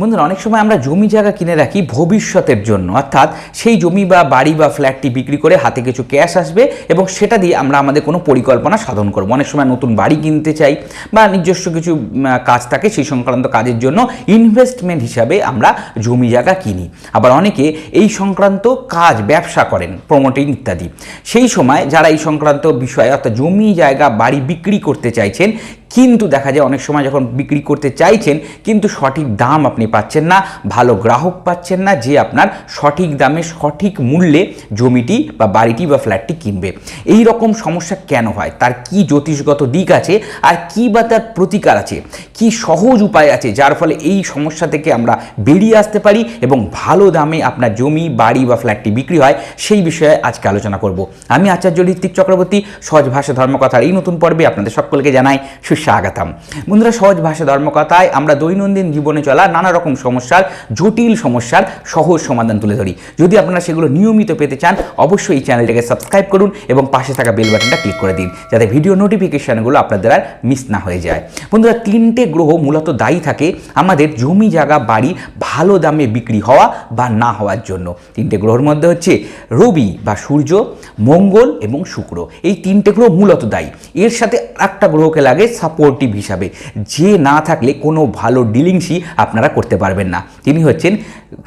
বন্ধুরা, অনেক সময় আমরা জমি জায়গা কিনে রাখি ভবিষ্যতের জন্য। অর্থাৎ সেই জমি বা বাড়ি বা ফ্ল্যাটটি বিক্রি করে হাতে কিছু ক্যাশ আসবে এবং সেটা দিয়ে আমরা আমাদের কোনো পরিকল্পনা সাধন করব। অনেক সময় নতুন বাড়ি কিনতে চাই বা নিজস্ব কিছু কাজ থাকে সেই সংক্রান্ত কাজের জন্য ইনভেস্টমেন্ট হিসাবে আমরা জমি জায়গা কিনি। আবার অনেকে এই সংক্রান্ত কাজ, ব্যবসা করেন প্রমোটিং ইত্যাদি। সেই সময় যারা এই সংক্রান্ত বিষয়ে, অর্থাৎ জমি জায়গা, বাড়ি বিক্রি করতে চাইছেন কিন্তু দেখা যায় অনেক সময় যখন বিক্রি করতে চাইছেন, কিন্তু সঠিক দাম আপনি পাচ্ছেন না, ভালো গ্রাহক পাচ্ছেন না যে আপনার সঠিক দামে সঠিক মূল্যে জমিটি বা বাড়িটি বা ফ্ল্যাটটি কিনবে। এই রকম সমস্যা কেন হয়? তার কি জ্যোতিষগত দিক আছে? আর কি বা তার প্রতিকার আছে? কি সহজ উপায় আছে যার ফলে এই সমস্যা থেকে আমরা বেরিয়ে আসতে পারি এবং ভালো দামে আপনার জমি, বাড়ি বা ফ্ল্যাটটি বিক্রি হয়? সেই বিষয়ে আজকে আলোচনা করব। আমি আচার্য ঋত্বিক চক্রবর্তী, সহজ ভাষা ধর্মকথার এই নতুন পর্বে আপনাদের সকলকে জানাই সুস্বাগতম বন্ধুরা, সহজ ভাষা ধর্মকথায় আমরা দৈনন্দিন জীবনে চলা নানা রকম সমস্যার, জটিল সমস্যার সহজ সমাধান তুলে ধরি। যদি আপনারা সেগুলো নিয়মিত পেতে চান, অবশ্যই এই চ্যানেলটাকে সাবস্ক্রাইব করুন এবং পাশে থাকা বেল বাটনটা ক্লিক করে দিন, যাতে ভিডিও নোটিফিকেশানগুলো আপনাদের আর মিস না হয়ে যায়। বন্ধুরা, তিনটে গ্রহ মূলত দায়ী থাকে আমাদের জমি, জায়গা, বাড়ি ভালো দামে বিক্রি হওয়া বা না হওয়ার জন্য। তিনটে গ্রহর মধ্যে হচ্ছে রবি বা সূর্য, মঙ্গল এবং শুক্র। এই তিনটে গ্রহ মূলত দায়ী। এর সাথে একটা গ্রহকে লাগে সাপোর্টিভ হিসাবে। যে না থাকলে কোনো ভালো ডিলিংসই আপনারা করতে পারবেন না। তিনি হচ্ছেন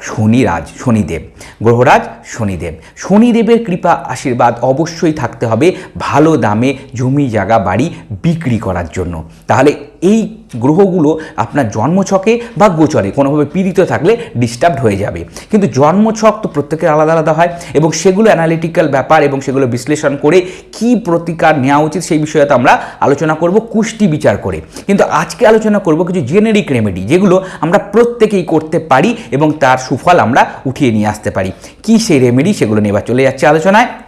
শনিরাজ, শনিদেব। গ্রহরাজ, শনিদেব। শনিদেবের কৃপা, আশীর্বাদ অবশ্যই থাকতে হবে ভালো দামে জমি, জায়গা, বাড়ি বিক্রি করার জন্য। তাহলে এই গ্রহগুলো আপনার জন্মছকে বা গোচরে কোনোভাবে পীড়িত থাকলে ডিস্টার্বড হয়ে যাবে। কিন্তু জন্মছক তো প্রত্যেকের আলাদা আলাদা হয় এবং সেগুলো অ্যানালিটিক্যাল ব্যাপার এবং সেগুলো বিশ্লেষণ করে কি প্রতিকার নেওয়া উচিত সেই বিষয়ে তো আমরা আলোচনা করব, কুষ্টি বিচার করে। কিন্তু আজকে আলোচনা করব কিছু জেনেরিক রেমেডি যেগুলো আমরা প্রত্যেকেই করতে পারি এবং তার সুফল আমরা উঠিয়ে নিয়ে আসতে পারি। কি সেই রেমেডি সেগুলো নিয়ে চলে যাচ্ছে আলোচনায়।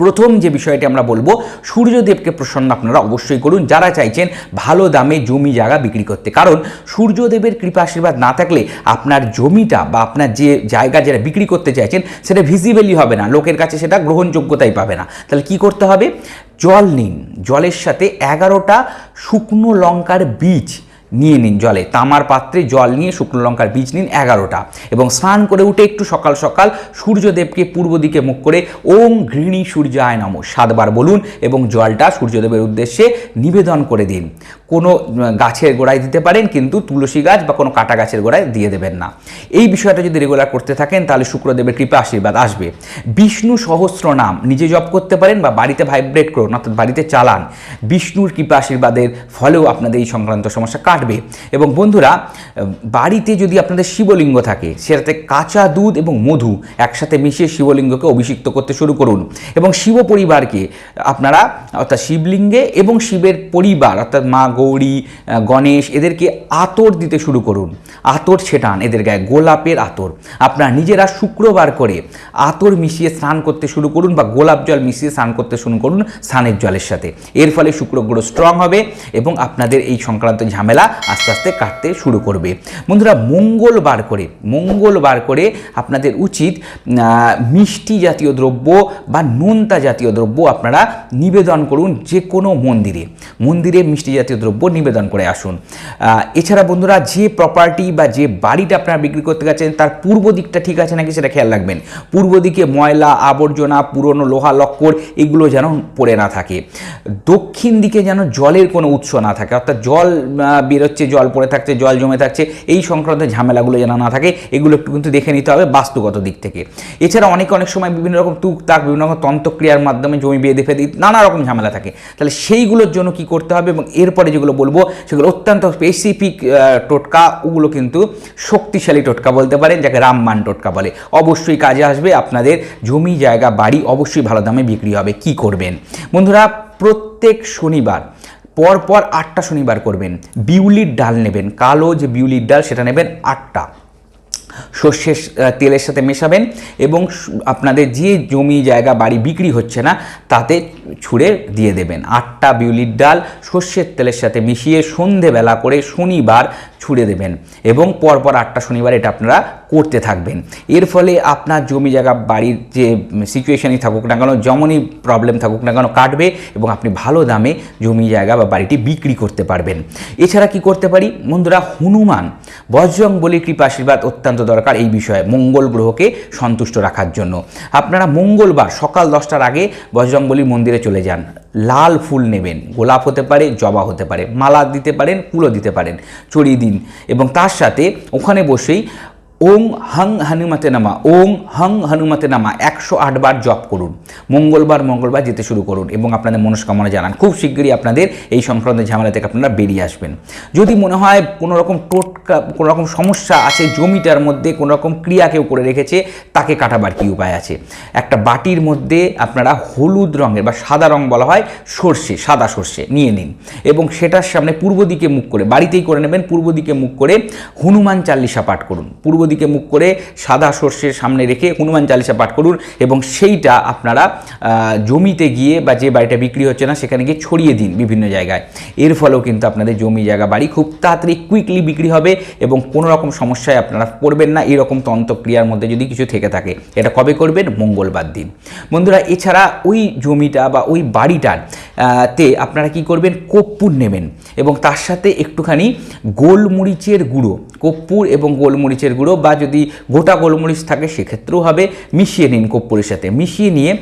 প্রথম যে বিষয়টি আমরা বলব, সূর্যদেবকে প্রসন্ন আপনারা অবশ্যই করুন। যারা চাইছেন ভালো দামে জমি জায়গা বিক্রি করতে। কারণ সূর্যদেবের কৃপা আশীর্বাদ না থাকলে আপনার জমিটা বা আপনার যে জায়গা যেটা বিক্রি করতে চাইছেন, সেটা ভিজিবলি হবে না। লোকের কাছে সেটা গ্রহণযোগ্যতাই পাবে না। তাহলে কি করতে হবে? জল নিন। জলের সাথে এগারোটা শুকনো লঙ্কার বীজ নিয়ে নিন জলে। তামার পাত্রে জল নিয়ে শুকনো লঙ্কার বীজ নিন এগারোটা এবং স্নান করে উঠে একটু সকাল সকাল সূর্যদেবকে পূর্ব দিকে মুখ করে ওম ঘৃণী সূর্যায় নম সাতবার বলুন এবং জলটা সূর্যদেবের উদ্দেশ্যে নিবেদন করে দিন। কোনো গাছের গোড়ায় দিতে পারেন কিন্তু তুলসী গাছ বা কোনো কাটা গাছের গোড়ায় দিয়ে দেবেন না। এই বিষয়টা যদি রেগুলার করতে থাকেন তাহলে শুক্রদেবের কৃপা আশীর্বাদ আসবে। বিষ্ণু সহস্র নাম নিজে জপ করতে পারেন বা বাড়িতে ভাইব্রেট করুন, অর্থাৎ বাড়িতে চালান। বিষ্ণুর কৃপা আশীর্বাদের ফলেও আপনাদের এই সংক্রান্ত সমস্যা কাটবে। এবং বন্ধুরা, বাড়িতে যদি আপনাদের শিবলিঙ্গ থাকে, সেটাতে কাঁচা দুধ এবং মধু একসাথে মিশিয়ে শিবলিঙ্গকে অভিষিক্ত করতে শুরু করুন। এবং শিব পরিবারকে আপনারা অর্থাৎ শিবলিঙ্গে এবং শিবের পরিবার, অর্থাৎ মা গৌরী গণেশ, এদেরকে আতর দিতে শুরু করুন। আতর ছেটান, এদের গায়ে গোলাপের আতর। আপনারা নিজেরা শুক্রবার করে আতর মিশিয়ে স্নান করতে শুরু করুন বা গোলাপ জল মিশিয়ে স্নান করতে শুরু করুন স্নানের জলের সাথে। এর ফলে শুক্র গ্রহ স্ট্রং হবে এবং আপনাদের এই সংক্রান্ত ঝামেলা আস্তে আস্তে কাটতে শুরু করবে। বন্ধুরা মঙ্গলবার করে মঙ্গলবার করে আপনাদের উচিত মিষ্টি জাতীয় দ্রব্য বা নোনতা জাতীয় দ্রব্য আপনারা নিবেদন করুন যে কোনো মন্দিরে। মন্দিরে মিষ্টি জাতীয় দ্রব্য নিবেদন করে আসুন। এছাড়া বন্ধুরা যে প্রপার্টি বা যে বাড়িটা আপনারা বিক্রি করতে গেছেন তার পূর্ব দিকটা ঠিক আছে নাকি সেটা খেয়াল রাখবেন। পূর্ব দিকে ময়লা আবর্জনা পুরনো লোহা লক্কর এগুলো যেন পড়ে না থাকে। দক্ষিণ দিকে যেন জলের কোনো উৎস না থাকে অর্থাৎ জল আহ, বেরোচ্ছে জল পড়ে থাকছে, জল জমে থাকছে, এই সংক্রান্ত ঝামেলাগুলো যেন না থাকে, এগুলো একটু কিন্তু দেখে নিতে হবে বাস্তুগত দিক থেকে। এছাড়া অনেক অনেক সময় বিভিন্ন রকম তুক তাক, বিভিন্ন রকম তন্ত্রক্রিয়ার মাধ্যমে জমি বেঁধে ফেঁদে নানা রকম ঝামেলা থাকে। তাহলে সেইগুলোর জন্য কি করতে হবে এবং এরপরে যেগুলো বলব, সেগুলো অত্যন্ত স্পেসিফিক টোটকা, ওগুলো কিন্তু শক্তিশালী টোটকা বলতে পারেন, যাকে রামমান টোটকা বলে। অবশ্যই কাজে আসবে, আপনাদের জমি, জায়গা, বাড়ি অবশ্যই ভালো দামে বিক্রি হবে। কি করবেন? বন্ধুরা, প্রত্যেক শনিবার পরপর আটটা শনিবার করবেন। বিউলির ডাল নেবেন, কালো যে বিউলির ডাল সেটা নেবেন আটটা। সর্ষের তেলের সাথে মেশাবেন এবং আপনাদের যে জমি জায়গা বাড়ি বিক্রি হচ্ছে না, তাতে ছুঁড়ে দিয়ে দেবেন। আটটা বিউলির ডাল সর্ষের তেলের সাথে মিশিয়ে সন্ধেবেলা করে শনিবার ছুঁড়ে দেবেন এবং পরপর আটটা শনিবার এটা আপনারা করতে থাকবেন। এর ফলে আপনার জমি জায়গা, বাড়ির যে সিচুয়েশনই থাকুক না কেন, যেমনই প্রবলেম থাকুক না কেন, কাটবে এবং আপনি ভালো দামে জমি জায়গা বা বাড়িটি বিক্রি করতে পারবেন। এছাড়া কি করতে পারি? বন্ধুরা, হনুমান বজরং বলি কৃপা আশীর্বাদ অত্যন্ত দরকার এই বিষয়ে, মঙ্গল গ্রহকে সন্তুষ্ট রাখার জন্য। আপনারা মঙ্গলবার সকাল দশটার আগে বজরংবলী মন্দিরে চলে যান। লাল ফুল নেবেন, গোলাপ হতে পারে, জবা হতে পারে, মালা দিতে পারেন ফুলও দিতে পারেন, চড়িয়ে দিন। এবং তার সাথে ওখানে বসেই ওং হং হনুমতে নামা ওং হং হনুমতে নামা একশো আটবার জপ করুন। মঙ্গলবার মঙ্গলবার যেতে শুরু করুন এবং আপনাদের মনস্কামনা জানান। খুব শীঘ্রই আপনাদের এই সংক্রান্ত ঝামেলা থেকে আপনারা বেরিয়ে আসবেন। যদি মনে হয় কোনো রকম টোটকা, কোনো রকম সমস্যা আছে জমিটার মধ্যে, কোনো রকম ক্রিয়া কেউ করে রেখেছে, তাকে কাটাবার কী উপায় আছে? একটা বাটির মধ্যে আপনারা হলুদ রঙের বা সাদা রং বলা হয় সর্ষে, সাদা সর্ষে নিয়ে নিন এবং সেটার সামনে পূর্ব দিকে মুখ করে, বাড়িতেই করে নেবেন, পূর্ব দিকে মুখ করে হনুমান চাল্লিশা পাঠ করুন। পূর্ব দিকে মুখ করে সাদা সর্ষের সামনে রেখে হনুমান চালিসা পাঠ করুন। এবং সেইটা আপনারা জমিতে গিয়ে বা যে বাড়িটা বিক্রি হচ্ছে না, সেখানে গিয়ে ছড়িয়ে দিন বিভিন্ন জায়গায়। এর ফলেও কিন্তু আপনাদের জমি, জায়গা, বাড়ি খুব তাড়াতাড়ি কুইকলি বিক্রি হবে এবং কোনো রকম সমস্যায় আপনারা পড়বেন না। এরকম তন্ত্রক্রিয়ার মধ্যে যদি কিছু থেকে থাকে, এটা কবে করবেন? মঙ্গলবার দিন। বন্ধুরা, এছাড়া ওই জমিটা বা ওই বাড়িটার তে আপনারা কি করবেন? কর্পূর নেবেন এবং তার সাথে একটুখানি গোলমরিচের গুঁড়ো কর্পূর এবং গোলমরিচের গুঁড়ো বা যদি গোটা গোলমরিচ থাকে, সেক্ষেত্রেও হবে। মিশিয়ে নিন কর্পূরের সাথে। মিশিয়ে নিয়ে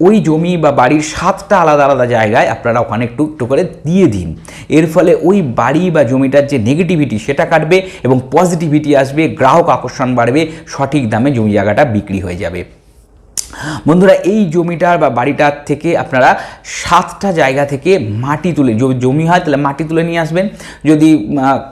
ওই জমি বা বাড়ির সাতটা আলাদা আলাদা জায়গায় আপনারা ওখানে একটু একটু করে দিয়ে দিন। এর ফলে ওই বাড়ি বা জমিটার যে নেগেটিভিটি সেটা কাটবে এবং পজিটিভিটি আসবে, গ্রাহক আকর্ষণ বাড়বে, সঠিক দামে জমি জায়গাটা বিক্রি হয়ে যাবে। বন্ধুরা, এই জমিটার বা বাড়িটার থেকে আপনারা সাতটা জায়গা থেকে মাটি তুলে জমি হয় তাহলে মাটি তুলে নিয়ে আসবেন। যদি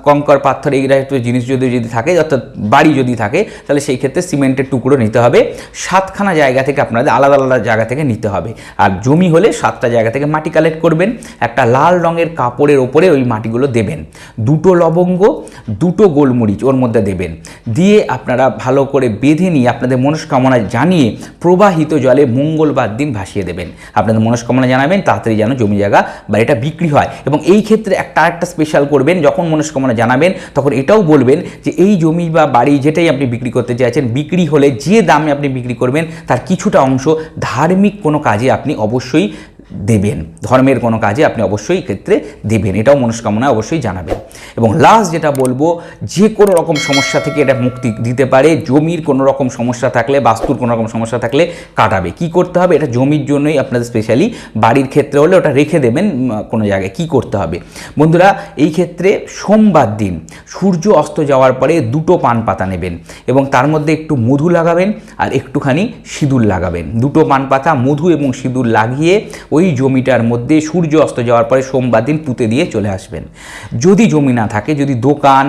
কঙ্কর, পাথর এই একটু জিনিস যদি যদি থাকে, অর্থাৎ বাড়ি যদি থাকে, তাহলে সেই ক্ষেত্রে সিমেন্টের টুকরো নিতে হবে। সাতখানা জায়গা থেকে আপনাদের আলাদা আলাদা জায়গা থেকে নিতে হবে। আর জমি হলে সাতটা জায়গা থেকে মাটি কালেক্ট করবেন। একটা লাল রঙের কাপড়ের ওপরে ওই মাটিগুলো দেবেন। দুটো লবঙ্গ, দুটো গোলমরিচ ওর মধ্যে দেবেন। দিয়ে আপনারা ভালো করে বেঁধে নিয়ে, আপনাদের মনস্কামনা জানিয়ে প্রবাহিত জলে মঙ্গলবার দিন ভাসিয়ে দেবেন। আপনাদের মনস্কামনা জানাবেন, তাড়াতাড়ি যেন জমি জায়গা বা এটা বিক্রি হয়। এবং এই ক্ষেত্রে একটা আরেকটা স্পেশাল করবেন, যখন মনস্কামনা জানাবেন, তখন এটাও বলবেন যে, এই জমি বা বাড়ি যেটাই আপনি বিক্রি করতে চাইছেন, বিক্রি হলে যে দামে আপনি বিক্রি করবেন, তার কিছুটা অংশ ধার্মিক কোনো কাজে আপনি অবশ্যই দেবেন। ধর্মের কোনো কাজে আপনি অবশ্যই ক্ষেত্রে দেবেন। এটাও মনস্কামনা অবশ্যই জানাবেন। এবং লাস্ট যেটা বলব, যে কোনো রকম সমস্যা থেকে এটা মুক্তি দিতে পারে। জমির কোনো রকম সমস্যা থাকলে, বাস্তুর কোনো রকম সমস্যা থাকলে কাটাবে। কি করতে হবে? এটা জমির জন্যই আপনাদের স্পেশালি বাড়ির ক্ষেত্রে হলে ওটা রেখে দেবেন কোনো জায়গায়। কি করতে হবে? বন্ধুরা, এই ক্ষেত্রে সোমবার দিন সূর্য অস্ত যাওয়ার পরে দুটো পান পাতা নেবেন এবং তার মধ্যে একটু মধু লাগাবেন আর একটুখানি সিঁদুর লাগাবেন। দুটো পান পাতা মধু এবং সিঁদুর লাগিয়ে ওই জমিটার মধ্যে সূর্য অস্ত যাওয়ার পরে সোমবার দিন পুঁতে দিয়ে চলে আসবেন। যদি জমি না থাকে, যদি দোকান,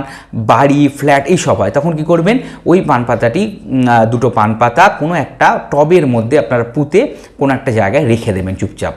বাড়ি, ফ্ল্যাট এইসব হয়, তখন কি করবেন? ওই পান পাতাটি দুটো পান পাতা কোনো একটা টবের মধ্যে আপনারা পুঁতে কোনো একটা জায়গায় রেখে দেবেন চুপচাপ।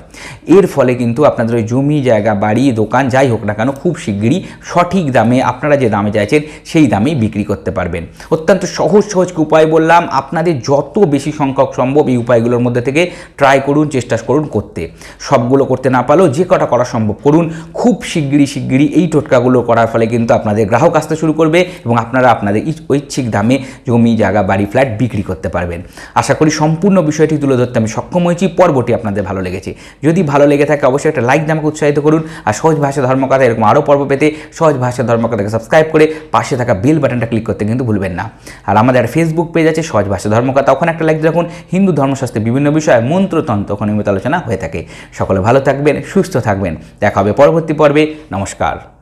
এর ফলে কিন্তু আপনাদের ওই জমি, জায়গা, বাড়ি, দোকান যাই হোক না কেন খুব শিগগিরই সঠিক দামে আপনারা যে দামে চাইছেন, সেই দামেই বিক্রি করতে পারবেন। অত্যন্ত সহজ সহজ উপায় বললাম? আপনাদের যত বেশি সংখ্যক সম্ভব এই উপায়গুলোর মধ্যে থেকে ট্রাই করুন, চেষ্টা করুন করতে। সবগুলো করতে না পারলেও যে কটা করা সম্ভব করুন। খুব শিগগিরই শিগগিরই এই টোটকাগুলো করার ফলে কিন্তু আপনাদের গ্রাহক আসতে শুরু করবে এবং আপনারা আপনাদের ঐচ্ছিক দামে জমি, জায়গা, বাড়ি, ফ্ল্যাট বিক্রি করতে পারবেন। আশা করি সম্পূর্ণ বিষয়টি তুলে ধরতে আমি সক্ষম হয়েছি। পর্বটি আপনাদের ভালো লেগেছে। যদি ভালো লেগে থাকে অবশ্যই একটা লাইক দিয়ে আমাকে উৎসাহিত করুন আর সহজ ভাষা ধর্মকথা এরকম আরও পর্ব পেতে সহজ ভাষা ধর্মকথাকে সাবস্ক্রাইব করে পাশে থাকা বেল বাটনটা ক্লিক করতে কিন্তু ভুলবেন না। আর আমাদের ফেসবুক পেজ আছে সহজ ভাষা ধর্মকথা ওখানে একটা লাইক রাখুন। হিন্দু ধর্মশাস্ত্রে বিভিন্ন বিষয়ে, মন্ত্রতন্ত্র, ওখানে নিয়মিত আলোচনা হয়ে থাকে। সকলে ভালো থাকবেন সুস্থ থাকবেন। দেখা হবে পরবর্তী পর্বে। নমস্কার।